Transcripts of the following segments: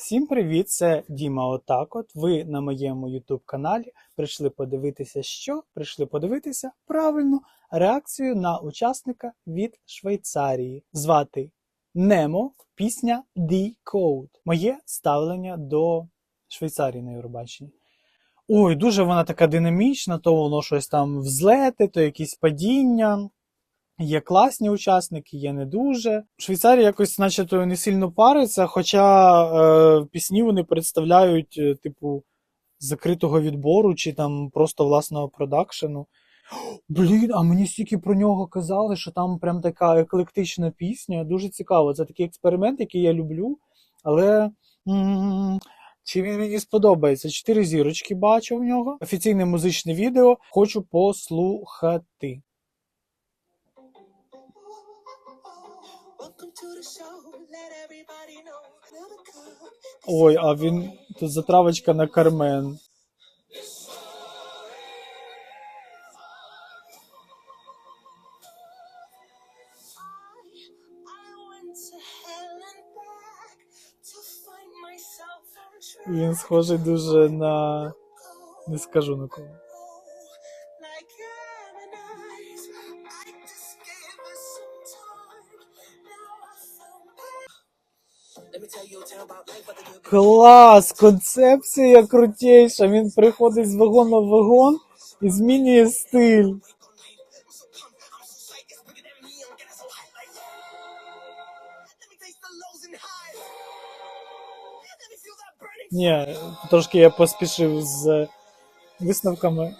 Всім привіт! Це Діма Отакот. Ви на моєму YouTube каналі прийшли подивитися, що прийшли подивитися правильно реакцію на учасника від Швейцарії. Звати Немо, пісня D-Code. Моє ставлення до Швейцарії на Євробаченні. Ой, дуже вона така динамічна, то воно щось там взлети, то якісь падіння. Є класні учасники, є не дуже. Швейцарія якось, начебто, не сильно париться, хоча е, пісні вони представляють, е, типу, закритого відбору чи там просто власного продакшену. Блін, а мені стільки про нього казали, що там прям така еклектична пісня. Дуже цікаво. Це такий експеримент, який я люблю. Але чи він мені сподобається? Чотири зірочки бачу в нього. Офіційне музичне відео. Хочу послухати. Ой, а він тут затравочка на Кармен. Він схожий дуже на. Не скажу на кого. Клас! Концепція крутейша. Він приходить з вагона в вагон і змінює стиль. Ні, трошки я поспішив з висновками.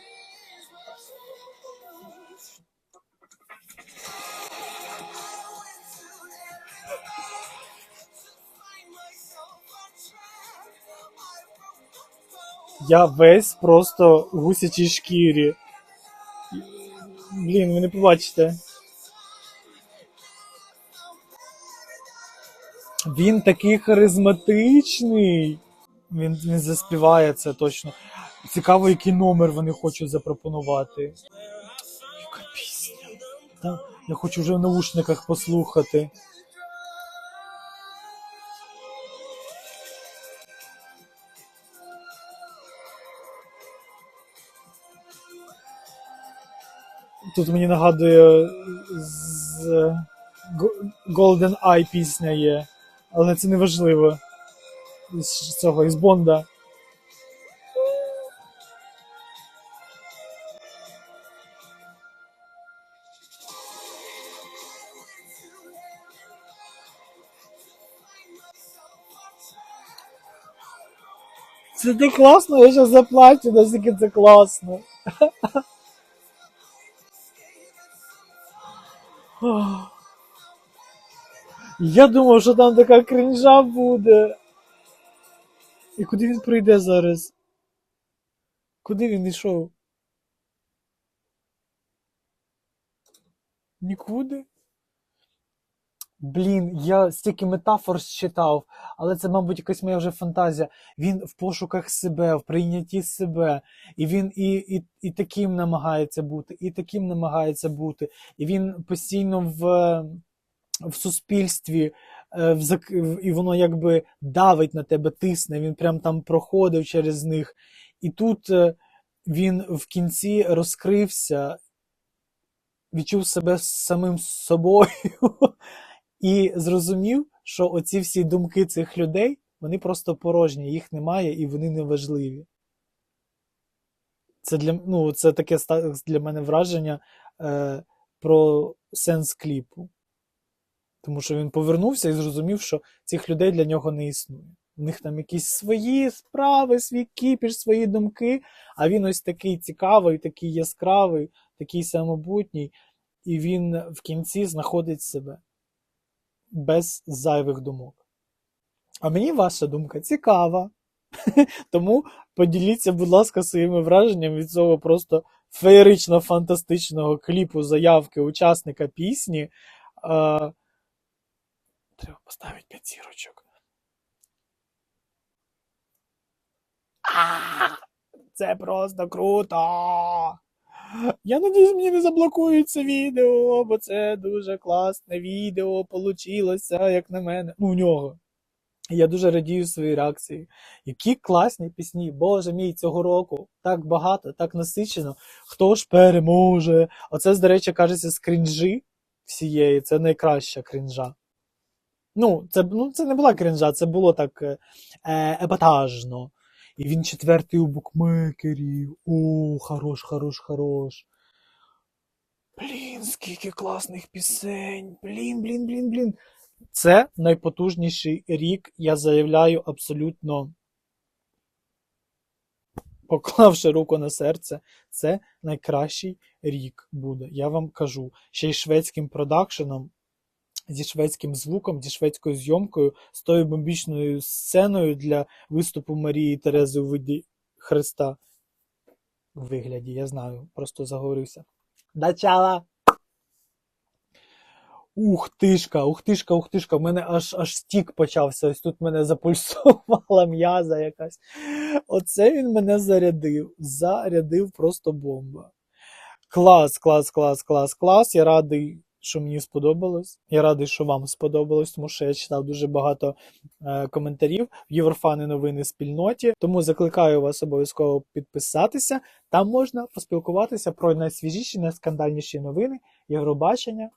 Я весь просто в гусячій шкірі. Блін, ви не побачите. Він такий харизматичний. Він, він заспіває це точно. Цікаво, який номер вони хочуть запропонувати. Яка пісня? Я хочу вже в наушниках послухати. Тут мені нагадує з Golden Eye пісня є, але це не важливо. З цього із Бонда. Це так класно, я зараз заплачу, наскільки це класно. Я думав, що там така крінжа буде. І куди він прийде зараз? Куди він йшов? Нікуди? Блін, я стільки метафор считав, але це, мабуть, якась моя вже фантазія. Він в пошуках себе, в прийнятті себе. І він і, і, і таким намагається бути, і таким намагається бути. І він постійно в, в суспільстві, е, в- і воно якби давить на тебе, тисне. Він прям там проходив через них. І тут е, він в кінці розкрився, відчув себе самим собою. І зрозумів, що оці всі думки цих людей, вони просто порожні, їх немає і вони не важливі. Це для, ну, це таке для мене враження е, про сенс кліпу. Тому що він повернувся і зрозумів, що цих людей для нього не існує. У них там якісь свої справи, свій кіпіш, свої думки, а він ось такий цікавий, такий яскравий, такий самобутній, і він в кінці знаходить себе без зайвих думок. А мені ваша думка цікава. Тому поділіться, будь ласка, своїми враженнями від цього просто феєрично фантастичного кліпу заявки учасника пісні. Е, Треба поставити 5 зірочок. Це просто круто! Я надіюсь, мені не заблокують це відео, бо це дуже класне відео получилося, як на мене. Ну, у нього. Я дуже радію своїй реакції. Які класні пісні. Боже мій, цього року так багато, так насичено. Хто ж переможе? Оце, до речі, кажеться, з крінжі всієї. Це найкраща крінжа. Ну, це, ну, це не була крінжа, це було так е, епатажно. І він четвертий у букмекерів. О, хорош, хорош, хорош. Блін, скільки класних пісень. Блін, блін, блін, блін. Це найпотужніший рік, я заявляю абсолютно, поклавши руку на серце, це найкращий рік буде. Я вам кажу. Ще й шведським продакшеном, зі шведським звуком, зі шведською зйомкою, з тою бомбічною сценою для виступу Марії Терези у виді Христа. У вигляді, я знаю, просто заговорився. Начало! Ух тишка, ух тишка, ух тишка. У мене аж аж стік почався. Ось тут мене запульсувала м'яза якась. Оце він мене зарядив. Зарядив просто бомба. Клас, клас, клас, клас, клас. Я радий, що мені сподобалось. Я радий, що вам сподобалось, тому що я читав дуже багато е, коментарів в Єврофани новини спільноті. Тому закликаю вас обов'язково підписатися. Там можна поспілкуватися про найсвіжіші, найскандальніші новини Євробачення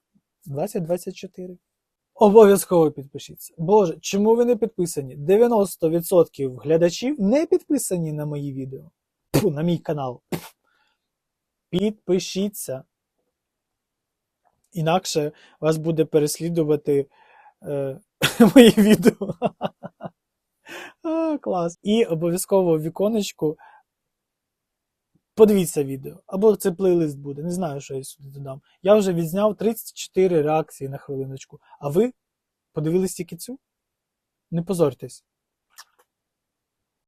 2024. Обов'язково підпишіться. Боже, чому ви не підписані? 90% глядачів не підписані на мої відео. Фу, на мій канал. Підпишіться. Інакше вас буде переслідувати е, мої відео. клас. І обов'язково віконечку подивіться відео. Або це плейлист буде. Не знаю, що я сюди додам. Я вже відзняв 34 реакції на хвилиночку. А ви подивились тільки цю? Не позорьтесь.